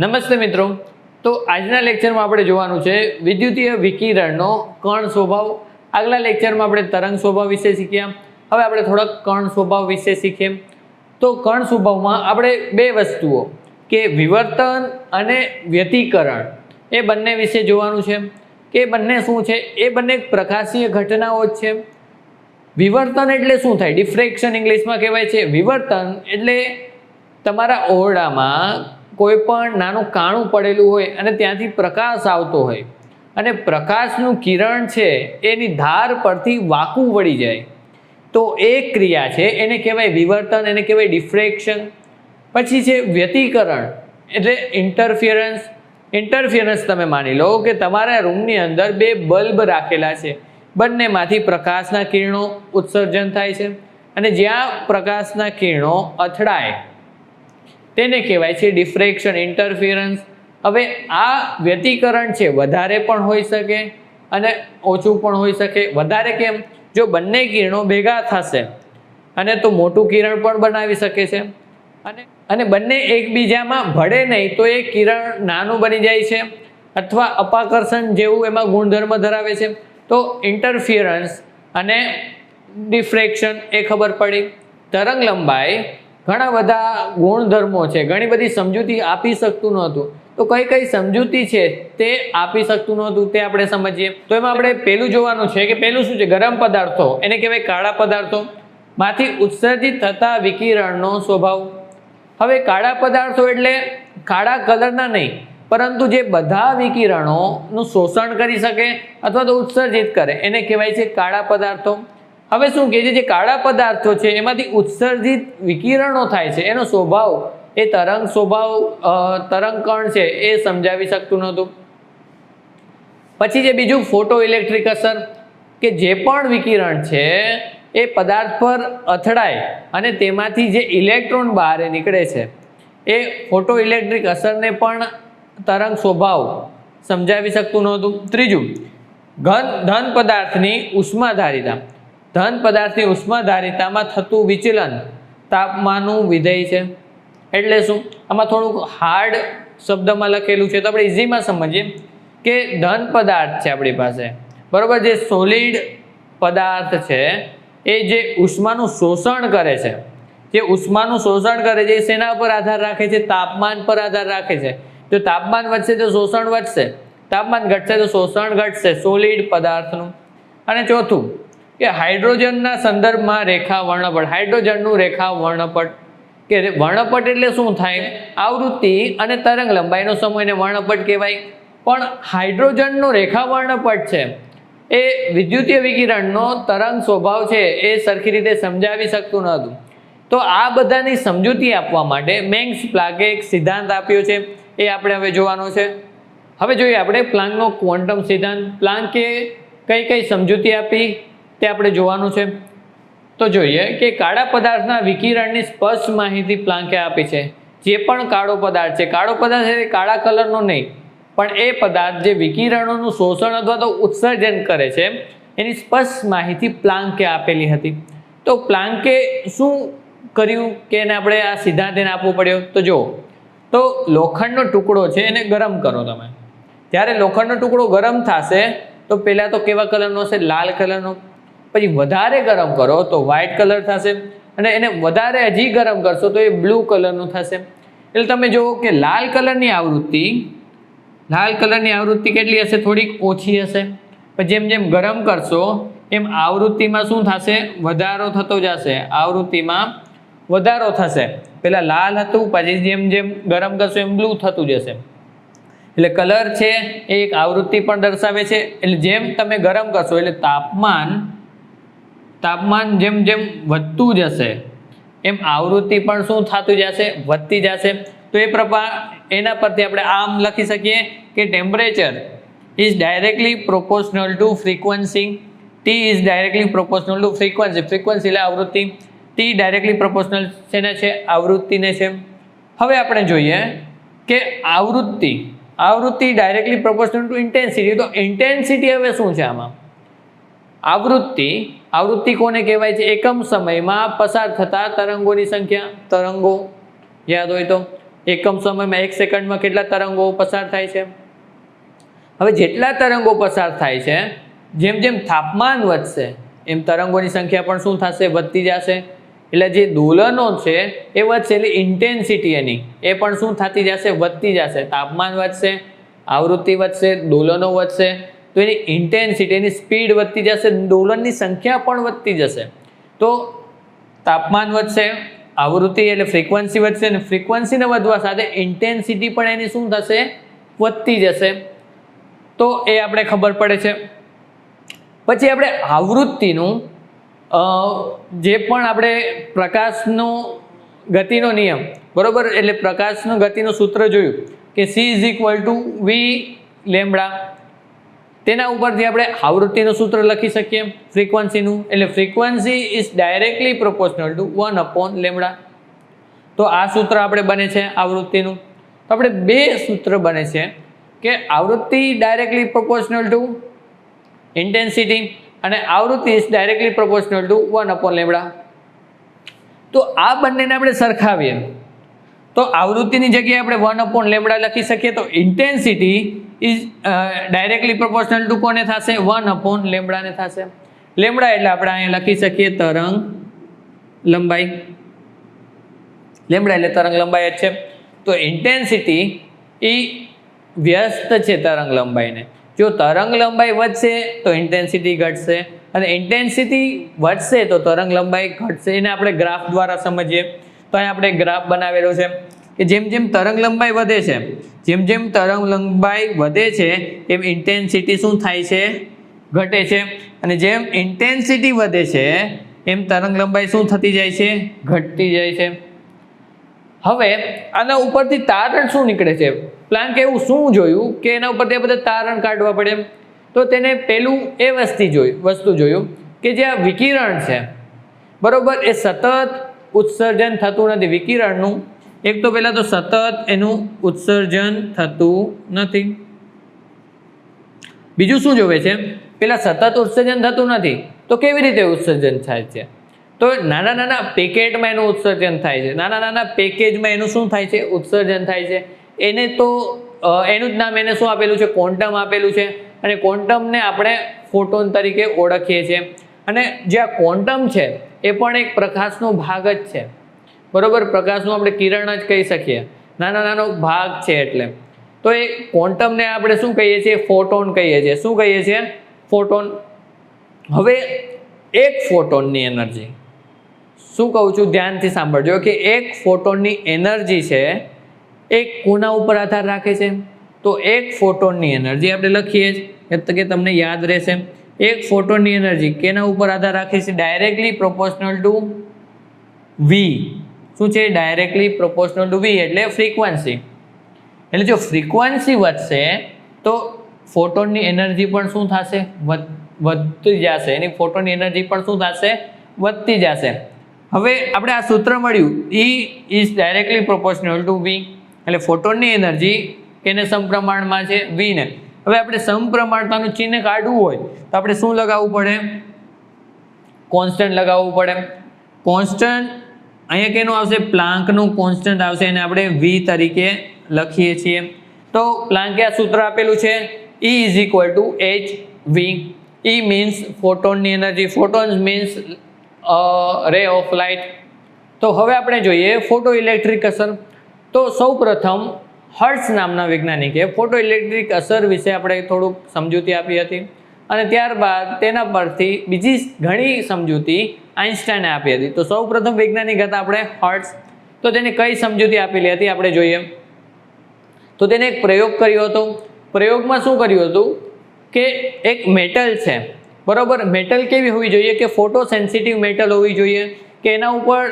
નમસ્તે મિત્રો. તો આજના લેક્ચરમાં આપણે જોવાનું છે વિદ્યુતીય વિકિરણનો કણ સ્વભાવ. આગલા લેક્ચરમાં આપણે તરંગ સ્વભાવ વિશે શીખ્યા. હવે આપણે થોડાક કણ સ્વભાવ વિશે શીખીએ. તો કણ સ્વભાવમાં આપણે બે વસ્તુઓ કે વિવર્તન અને વ્યતિકરણ. એ બંને વિશે જોવાનું છે. કે બંને શું છે? એ બંને પ્રકાશીય ઘટનાઓ જ છે. વિવર્તન એટલે શું થાય? ડિફ્રેક્શન ઇંગ્લિશમાં કહેવાય છે. વિવર્તન એટલે તમારા ઓરડામાં કોઈ પણ નાનું કાણું પડેલું હોય અને ત્યાંથી પ્રકાશ આવતો હોય. અને પ્રકાશનું કિરણ છે, એની ધાર પરથી વાકું વળી જાય. તો એ ક્રિયા છે, એને કહેવાય વિવર્તન, એને કહેવાય ડિફ્રેક્શન. પછી છે વ્યતિકરણ, એટલે ઇન્ટરફિયરન્સ. ઇન્ટરફિયરન્સ તમે માની લો કે તમારા રૂમની અંદર બે બલ્બ રાખેલા છે. બંનેમાંથી પ્રકાશના કિરણો ઉત્સર્જન થાય છે. અને જ્યાં પ્રકાશના કિરણો અથડાય તેને કહેવાય છે ડિફ્રેક્શન, ઇન્ટરફિયરન્સ. હવે આ વ્યતિકરણ છે, વધારે પણ હોઈ શકે અને ઓછું પણ હોઈ શકે. વધારે કેમ? જો બંને કિરણો ભેગા થશે અને તો મોટું કિરણ પણ બનાવી શકે છે. અને અને બંને એકબીજામાં ભળે નહીં તો એ કિરણ નાનું બની જાય છે અથવા અપાકર્ષણ જેવું એમાં ગુણધર્મ ધરાવે છે. તો ઇન્ટરફિયરન્સ અને ડિફ્રેક્શન એ ખબર પડી. તરંગ લંબાઈ ઘણા બધા ગુણધર્મો છે. ઘણી બધી સમજૂતી આપી શકતું નહોતું. તો કઈ કઈ સમજૂતી છે તે આપી શકતું નહોતું તે આપણે સમજીએ. તો એમાં આપણે પહેલું જોવાનું છે કે પહેલું શું છે? ગરમ પદાર્થો. એને કહેવાય કાળા પદાર્થો. માંથી ઉત્સર્જિત થતા વિકિરણનો સ્વભાવ. હવે કાળા પદાર્થો એટલે કાળા કલરના નહીં, પરંતુ જે બધા વિકિરણોનું શોષણ કરી શકે અથવા તો ઉત્સર્જિત કરે. એને કહેવાય છે કાળા પદાર્થો. હવે શું છે જે કાળા પદાર્થો છે, એમાંથી ઉત્સર્જિત વિકિરણો થાય છે, એનો સ્વભાવ, એ તરંગ સ્વભાવ તરંગ કણ છે, એ સમજાવી શકતું નહોતું. પછી જે બીજું ફોટો ઇલેક્ટ્રિક અસર, કે જે પણ વિકિરણ છે, એ પદાર્થ પર અથડાય અને તેમાંથી જે ઇલેક્ટ્રોન બહાર નીકળે છે, એ ફોટો ઇલેક્ટ્રિક અસરને પણ તરંગ સ્વભાવ સમજાવી શકતું નહોતું. ત્રીજું, ઘન ધન પદાર્થની ઉષ્માધારિતા. ધન પદાર્થની ઉષ્માધારિતામાં થતું વિચલન તાપમાનનું વિધેય છે. એટલે શું? આમાં થોડુંક હાર્ડ શબ્દમાં લખેલું છે તો આપણે ઇઝીમાં સમજીએ કે ધન પદાર્થ છે આપણી પાસે. બરાબર, જે સોલિડ પદાર્થ છે, એ જે ઉષ્માનું શોષણ કરે છે. જે ઉષ્માનું શોષણ કરે છે, એ શેના પર આધાર રાખે છે? તાપમાન પર આધાર રાખે છે. જો તાપમાન વધશે તો શોષણ વધશે. તાપમાન ઘટશે તો શોષણ ઘટશે સોલિડ પદાર્થનું. અને ચોથું કે હાઇડ્રોજનના સંદર્ભમાં રેખા વર્ણપટ, હાઇડ્રોજનનું રેખા વર્ણપટ. કે વર્ણપટ એટલે શું થાય? આવૃત્તિ અને તરંગ લંબાઈનો સમયને વર્ણપટ કહેવાય. પણ હાઇડ્રોજનનો રેખા વર્ણપટ છે, એ વિદ્યુતીય વિકિરણનો તરંગ સ્વભાવ છે, એ સરખી રીતે સમજાવી શકતું નહોતું તો આ બધાની સમજૂતી આપવા માટે મેંગ્સ પ્લાકે એક સિદ્ધાંત આપ્યો છે, એ આપણે હવે જોવાનો છે. હવે જોઈએ આપણે પ્લાન્કનો ક્વોન્ટમ સિદ્ધાંત. પ્લાન્કે કઈ કઈ સમજૂતી આપી? તે આપણે જોવાનું છે. તો જોઈએ કે કાળા પદાર્થના વિકિરણની સ્પષ્ટ માહિતી પ્લાન્કે આપી છે. જે પણ કાળો પદાર્થ છે. કાળો પદાર્થ એ કાળા કલરનો નહીં, પણ એ પદાર્થ જે વિકિરણોનું શોષણ અથવા તો ઉત્સર્જન કરે છે, એની સ્પષ્ટ માહિતી પ્લાન્કે આપેલી હતી. તો પ્લાન્કે શું કર્યું કે એને આપણે આ સિદ્ધાંત એને આપવો પડ્યો? તો જુઓ. તો લોખંડનો ટુકડો છે, એને ગરમ કરો તમે. જ્યારે લોખંડનો ટુકડો ગરમ થશે, તો પહેલાં તો કેવા કલરનો હશે? લાલ કલરનો. પછી વધારે ગરમ કરો તો વ્હાઇટ કલર થશે અને એને વધારે હજી ગરમ કરશો તો એ બ્લુ કલરનું થશે. એટલે તમે જુઓ કે લાલ કલરની આવૃત્તિ, લાલ કલરની આવૃત્તિ કેટલી હશે? થોડીક ઓછી હશે. પણ જેમ જેમ ગરમ કરશો, એમ આવૃત્તિમાં શું થશે? વધારો થતો જશે. આવૃત્તિમાં વધારો થશે. પહેલાં લાલ હતું, પછી જેમ જેમ ગરમ કરશો, એમ બ્લુ થતું જશે. એટલે કલર છે એ એક આવૃત્તિ પણ દર્શાવે છે. એટલે જેમ તમે ગરમ કરશો, એટલે તાપમાન તાપમાન જેમ જેમ વધતું જશે, એમ આવૃત્તિ પણ શું થતું જશે? વધતી જશે. તો એ પ્રપા એના પરથી આપણે આમ લખી શકીએ કે temperature is directly proportional to frequency T is directly proportional to frequency frequency એટલે આવૃત્તિ. ટી ડાયરેક્ટલી પ્રોપોર્શનલ શેને છે? આવૃત્તિને છે. હવે આપણે જોઈએ કે આવૃત્તિ. આવૃત્તિ ડાયરેક્ટલી પ્રોપોર્શનલ ટુ ઇન્ટેન્સિટી તો ઇન્ટેન્સિટી હવે શું છે આમાં? આવૃત્તિ. આવૃત્તિ કોને કહેવાય છે? એકમ સમયમાં પસાર થતા તરંગોની સંખ્યા. તરંગો. યાદ હોય તો એકમ સમયમાં એક સેકન્ડમાં કેટલા તરંગો પસાર થાય છે? હવે જેટલા તરંગો પસાર થાય છે, જેમ જેમ તાપમાન વધશે, એમ તરંગોની સંખ્યા પણ શું થશે? વધતી જશે. એટલે જે દોલનો છે, એ વધશે એટલે ઇન્ટેન્સિટી એની. એ પણ શું થતી જશે? વધતી જશે. તાપમાન વધશે, આવૃત્તિ વધશે, દોલનો વધશે. તો એની ઇન્ટેન્સિટી એની સ્પીડ વધતી જશે, દોલનની સંખ્યા પણ વધતી જશે. તો તાપમાન વધશે, આવૃત્તિ એટલે ફ્રીક્વન્સી વધશે અને ફ્રીક્વન્સીને વધવા સાથે ઇન્ટેન્સિટી પણ એની શું થશે? વધતી જશે. તો એ આપણે ખબર પડે છે. પછી આપણે આવૃત્તિનું જે પણ આપણે પ્રકાશનો ગતિનો નિયમ, બરાબર? એટલે પ્રકાશનો ગતિનું સૂત્ર જોયું કે C is equal to V lambda તેના ઉપરથી આપણે આવૃત્તિનું સૂત્ર લખી શકીએ. ફ્રીક્વન્સીનું એટલે frequency is directly proportional to one upon lambda તો આ સૂત્ર આપણે બને છે આવૃત્તિનું. તો આપણે બે સૂત્ર બને છે કે આવૃત્તિ ડાયરેક્ટલી પ્રોપોર્શનલ ટુ ઇન્ટેન્સિટી અને આવૃત્તિ is directly proportional to one upon lambda તો આ બંનેને આપણે સરખાવીએ. તો આવૃત્તિની જગ્યાએ આપણે વન અપોન લેમડા લખી શકીએ. તો intensity is directly proportional to કોને થશે? વન અપોન લેમડાને થશે. લેમડા એટલે આપણે અહીંયા લખી શકીએ તરંગ લંબાઈ. લેમડા એટલે તરંગ લંબાઈ જ છે. તો ઇન્ટેન્સિટી એ વ્યસ્ત છે તરંગ લંબાઈને. જો તરંગ લંબાઈ વધશે તો ઇન્ટેન્સિટી ઘટશે. અને ઇન્ટેન્સિટી વધશે તો તરંગ લંબાઈ ઘટશે. એને આપણે ગ્રાફ દ્વારા સમજીએ. તો અહીં આપણે ગ્રાફ બનાવેલો છે. કે જેમ જેમ તરંગ લંબાઈ વધે છે, જેમ જેમ તરંગ લંબાઈ વધે છે, એમ ઇન્ટેન્સિટી શું થાય છે? ઘટે છે. અને જેમ ઇન્ટેન્સિટી વધે છે, એમ તરંગ લંબાઈ શું થતી જાય છે? ઘટતી જાય છે. હવે આના ઉપરથી તારણ શું નીકળે છે? પ્લાન કે એવું શું જોયું કે એના ઉપરથી બધા તારણ કાઢવા પડે? તો તેને પહેલું એ વસ્તી જોયું વસ્તુ જોયું કે જે આ વિકિરણ છે, બરોબર, એ સતત ઉત્સર્જન થતું નથી. વિકિરણનું એક તો પહેલાં તો સતત એનું ઉત્સર્જન થતું નથી. બીજું શું જોવે છે? પેલા સતત ઉત્સર્જન થતું નથી, તો કેવી રીતે ઉત્સર્જન થાય છે? તો નાના નાના પેકેટમાં એનું ઉત્સર્જન થાય છે. નાના નાના પેકેજમાં એનું શું થાય છે? ઉત્સર્જન થાય છે. એને તો એનું જ નામ એને શું આપેલું છે? ક્વોન્ટમ આપેલું છે. અને ક્વોન્ટમને આપણે ફોટોન તરીકે ઓળખીએ છીએ. અને જે આ ક્વોન્ટમ છે, એ પણ એક પ્રકાશનો ભાગ જ છે. બરોબર? પ્રકાશનું આપણે કિરણ જ કહી શકીએ. નાના, નાનો ભાગ છે એટલે. તો એ ક્વોન્ટમને આપણે શું કહીએ છીએ? ફોટોન કહીએ છીએ. શું કહીએ છીએ? ફોટોન. હવે એક ફોટોનની એનર્જી. શું કહું છું? ધ્યાનથી સાંભળજો કે એક ફોટોનની એનર્જી છે એ કોના ઉપર આધાર રાખે છે? તો એક ફોટોનની એનર્જી આપણે લખીએ જ કે તમને યાદ રહેશે. એક ફોટોનની એનર્જી કેના ઉપર આધાર રાખે છે? ડાયરેક્ટલી પ્રોપોર્શનલ ટુ વી શું છે? ડાયરેક્ટલી પ્રોપોર્શનલ ટુ વી એટલે ફ્રીક્વન્સી એટલે જો ફ્રીક્વન્સી વધશે, તો ફોટોનની એનર્જી પણ શું થશે? વધ- વધતી જશે. એની ફોટોનની એનર્જી પણ શું થશે? વધતી જશે. હવે આપણે આ સૂત્ર મળ્યું. E is directly proportional to V એટલે ફોટોનની એનર્જી કેને સમપ્રમાણમાં છે? વીને હવે આપણે સમપ્રમાણતાનું ચિહ્ન કાઢવું હોય, તો આપણે શું લગાવવું પડે? કોન્સ્ટન્ટ લગાવવું પડે. કોન્સ્ટન્ટ અહીંયા કેનું આવશે? પ્લાન્કનું કોન્સ્ટન્ટ આવશે એને આપણે વી તરીકે લખીએ છીએ. તો પ્લાન્કે આ સૂત્ર આપેલું છે E is equal to H V E means ફોટોનની energy photons means ray of light તો હવે આપણે જોઈએ ફોટો ઇલેક્ટ્રિક અસર. તો સૌ પ્રથમ હર્ટ્સ નામના વૈજ્ઞાનિકે ફોટો ઇલેક્ટ્રિક અસર વિશે આપણે થોડુંક સમજૂતી આપી હતી. અને ત્યારબાદ તેના પરથી બીજી ઘણી સમજૂતી આઈન્સ્ટાઈને આપી હતી. તો સૌ પ્રથમ વૈજ્ઞાનિક હતા આપણે હર્ટ્સ તો તેને કઈ સમજૂતી આપેલી હતી? આપણે જોઈએ. તો તેને એક પ્રયોગ કર્યો હતો. પ્રયોગમાં શું કર્યું હતું? કે એક મેટલ છે. બરાબર? મેટલ કેવી હોવી જોઈએ? કે ફોટો સેન્સિટિવ મેટલ હોવી જોઈએ. કે એના ઉપર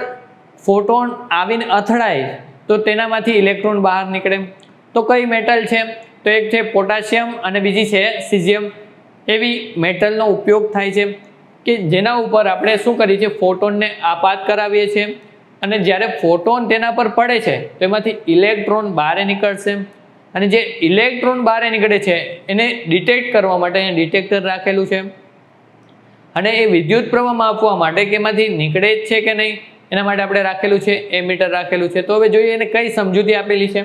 ફોટોન આવીને અથડાય, તો તેનામાંથી ઇલેક્ટ્રોન બહાર નીકળે. તો કઈ મેટલ છે? તો એક છે પોટાશિયમ અને બીજી છે સિઝિયમ એવી મેટલનો ઉપયોગ થાય છે કે જેના ઉપર આપણે શું કરીએ છીએ, ફોટોનને આપાત કરાવીએ છીએ. અને જ્યારે ફોટોન તેના પર પડે છે, તો એમાંથી ઇલેક્ટ્રોન બહાર નીકળશે. અને જે ઇલેક્ટ્રોન બહાર નીકળે છે, એને ડિટેક્ટ કરવા માટે અહીંયા ડિટેક્ટર રાખેલું છે. અને એ વિદ્યુત પ્રવાહ માપવા માટે કે એમાંથી નીકળે જ છે કે નહીં, એના માટે આપણે રાખેલું છે, એ મીટર રાખેલું છે. તો હવે જોઈએ એને કઈ સમજૂતી આપેલી છે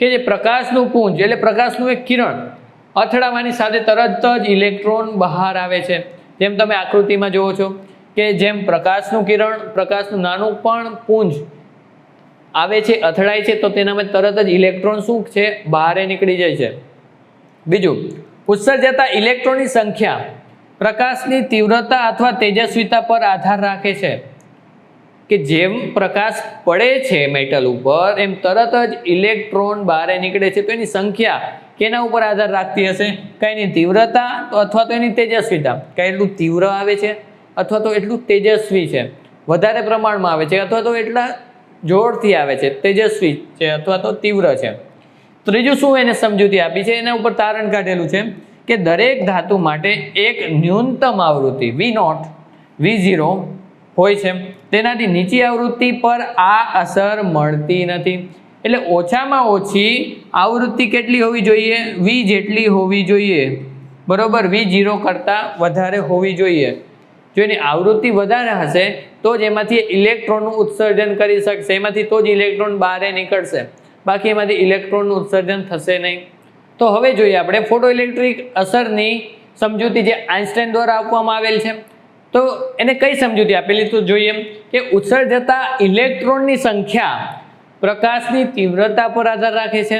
કે જે પ્રકાશનું પુંજ, એટલે પ્રકાશનું એક કિરણ અથડાવાની સાથે તરત જ ઇલેક્ટ્રોન બહાર આવે છે. જેમ તમે આકૃતિમાં જુઓ છો કે જેમ પ્રકાશનું કિરણ, પ્રકાશનું નાનું પણ પુંજ આવે છે, અથડાય છે, તો તેનામાં તરત જ ઇલેક્ટ્રોન શું છે? બહાર નીકળી જાય છે. બીજું, ઉત્સર્જતા ઇલેક્ટ્રોનની સંખ્યા પ્રકાશની તીવ્રતા અથવા તેજસ્વીતા પર આધાર રાખે છે. કે જેમ પ્રકાશ પડે છે મેટલ ઉપર, એમ તરત જ ઇલેક્ટ્રોન બહાર નીકળે છે. તો એની સંખ્યા કેના ઉપર આધાર રાખતી હશે? કંઈની તીવ્રતા અથવા તો એની તેજસ્વીતા? કંઈ એટલું તીવ્ર આવે છે અથવા તો એટલું તેજસ્વી છે? વધારે પ્રમાણમાં આવે છે અથવા તો એટલા જોરથી આવે છે? તેજસ્વી છે અથવા તો તીવ્ર છે? ત્રીજું શું એને સમજૂતી આપી છે? એના ઉપર તારણ કાઢેલું છે કે દરેક ધાતુ માટે એક ન્યૂનતમ આવૃત્તિ વી નોટ વી ઝીરો હોય છે. તેનાથી નીચી આવૃત્તિ પર આ અસર મળતી નથી. એટલે ઓછામાં ઓછી આવૃત્તિ કેટલી હોવી જોઈએ? વી જેટલી હોવી જોઈએ. બરોબર? વી ઝીરો કરતાં વધારે હોવી જોઈએ. જો એની આવૃત્તિ વધારે હશે, તો જ એમાંથી ઇલેક્ટ્રોનનું ઉત્સર્જન કરી શકશે. એમાંથી તો જ ઇલેક્ટ્રોન બહાર નીકળશે. બાકી એમાંથી ઇલેક્ટ્રોનનું ઉત્સર્જન થશે નહીં. તો હવે જોઈએ આપણે ફોટો ઇલેક્ટ્રિક અસરની સમજૂતી જે આઇન્સ્ટાઈન દ્વારા આપવામાં આવેલ છે. તો એને કઈ સમજૂતી આપેલી? તો જોઈએ કે ઉત્સર્જતા ઇલેક્ટ્રોનની સંખ્યા પ્રકાશની તીવ્રતા પર આધાર રાખે છે.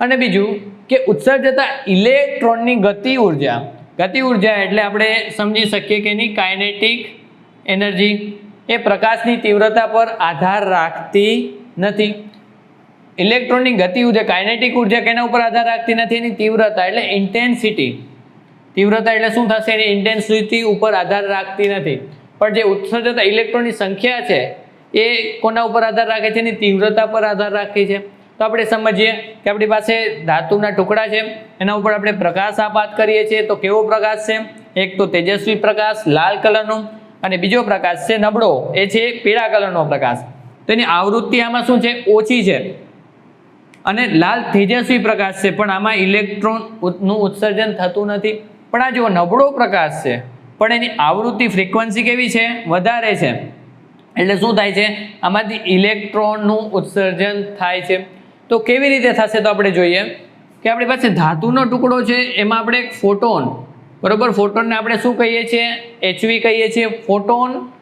અને બીજું કે ઉત્સર્જતા ઇલેક્ટ્રોનની ગતિ ઊર્જા. ગતિ ઊર્જા એટલે આપણે સમજી શકીએ કે એની કાઇનેટિક એનર્જી એ પ્રકાશની તીવ્રતા પર આધાર રાખતી નથી. ઇલેક્ટ્રોનની ગતિ ઊર્જા, કાઇનેટિક ઊર્જા કેના ઉપર આધાર રાખતી નથી? એની તીવ્રતા એટલે ઇન્ટેન્સિટી. તીવ્રતા એટલે શું થશે? એની ઇન્ટેન્સિટી ઉપર આધાર રાખતી નથી. પણ જે ઉત્સર્જતા ઇલેક્ટ્રોનની સંખ્યા છે એ કોના ઉપર આધાર રાખે છે એની તીવ્રતા પર આધાર રાખે છે. તો આપણે સમજીએ કે આપણી પાસે ધાતુના ટુકડા છે, એના ઉપર આપણે પ્રકાશ આપાત કરીએ છીએ. તો કેવો પ્રકાશ છે? એક તો તેજસ્વી પ્રકાશ, લાલ કલરનો, અને બીજો પ્રકાશ છે નબળો. એ છે પીળા કલરનો પ્રકાશ. તો એની આવૃત્તિ આમાં શું છે? ઓછી છે. અને લાલ તેજસ્વી પ્રકાશ છે, પણ આમાં ઇલેક્ટ્રોનનું ઉત્સર્જન થતું નથી. પણ આ જો નબળો પ્રકાશ છે, પણ એની આવૃત્તિ ફ્રીક્વન્સી કેવી છે? વધારે છે. એટલે શું થાય છે? આમાંથી ઇલેક્ટ્રોનનું ઉત્સર્જન થાય છે. તો કેવી રીતે થશે તો આપણે જોઈએ કે આપણી પાસે ધાતુનો ટુકડો છે, એમાં આપણે એક ફોટોન, બરાબર? ફોટોનને આપણે શું કહીએ છીએ? એચવી કહીએ છીએ. ફોટોન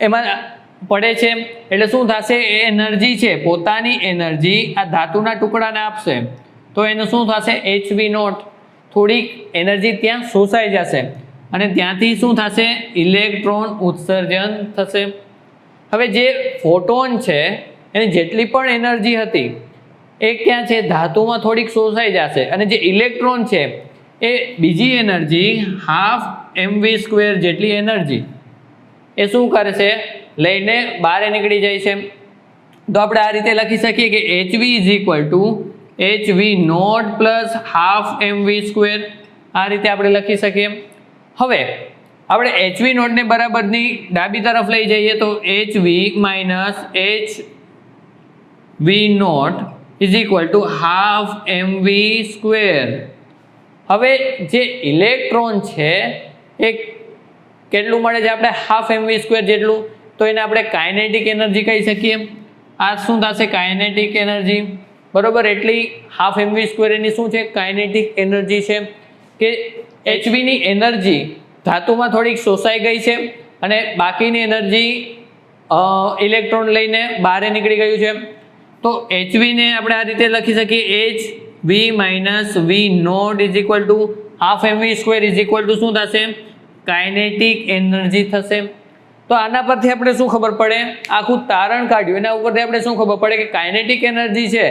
એમાં પડે છે. એટલે શું થશે? એ એનર્જી છે. પોતાની એનર્જી આ ધાતુના ટુકડાને આપશે. તો એનું શું થશે? HV not. થોડીક એનર્જી ત્યાં શોષાઈ જશે. અને ત્યાંથી શું થશે? ઇલેક્ટ્રોન ઉત્સર્જન થશે. હવે જે ફોટોન છે, એની જેટલી પણ એનર્જી હતી, એ ક્યાં છે? ધાતુમાં થોડીક શોષાઈ જશે. અને જે ઇલેક્ટ્રોન છે, એ બીજી energy, half M V square જેટલી એનર્જી. એ શું કરશે લઈને બહાર નીકળી જાય છે. તો આપણે આ રીતે લખી શકીએ કે H V is equal to H V not plus half M V square આ રીતે આપણે લખી શકીએ. હવે આપણે એચ વી નોટને બરાબરની ડાબી તરફ લઈ જઈએ તો H V minus H V not is equal to half M V square હવે જે ઇલેક્ટ્રોન છે, એ કેટલું મળે છે આપણે? હાફ એમ વી સ્ક્વેર જેટલું. તો એને આપણે કાઇનેટિક એનર્જી કહી શકીએ. આ શું થશે? કાઇનેટિક એનર્જી બરોબર? એટલી હાફ એમ વી સ્ક્વેર એની શું છે? કાઇનેટિક એનર્જી છે. કે એચવીની એનર્જી ધાતુમાં થોડીક શોષાઈ ગઈ છે અને બાકીની એનર્જી ઇલેક્ટ્રોન લઈને બહાર નીકળી ગયું છે. તો એચવીને આપણે આ રીતે લખી શકીએ H V minus V not is equal to half M V square is equal to શું થશે? કાઇનેટિક એનર્જી થશે. તો આના પરથી આપણે શું ખબર પડે? આખું તારણ કાઢ્યું. એના ઉપરથી આપણે શું ખબર પડે કે કાઇનેટિક એનર્જી છે,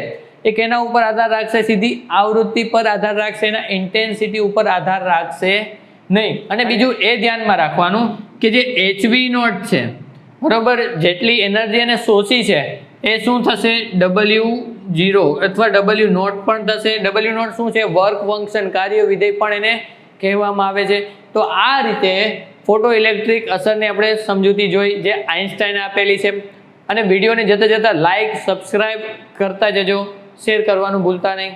એ કેના ઉપર આધાર રાખશે? સીધી આવૃત્તિ પર આધાર રાખશે, એના ઇન્ટેન્સિટી ઉપર આધાર રાખશે. નહીં અને બીજું એ ધ્યાનમાં રાખવાનું કે જે એચવી નોટ છે બરોબર? જેટલી એનર્જી એને શોષી છે એ શું થશે? ડબલ્યુ જીરો અથવા ડબલ્યુ નોટ પણ થશે. ડબલ્યુ નોટ શું છે? વર્ક ફંક્શન કાર્ય વિધેય પણ એને કહેવામાં આવે છે. તો આ રીતે ફોટો ઇલેક્ટ્રિક અસરને આપણે સમજૂતી જોઈ જે આઇન્સ્ટાઈને આપેલી છે. અને વિડીયોને જતાં જતાં લાઇક સબસ્ક્રાઈબ કરતા જજો. શેર કરવાનું ભૂલતા નહીં.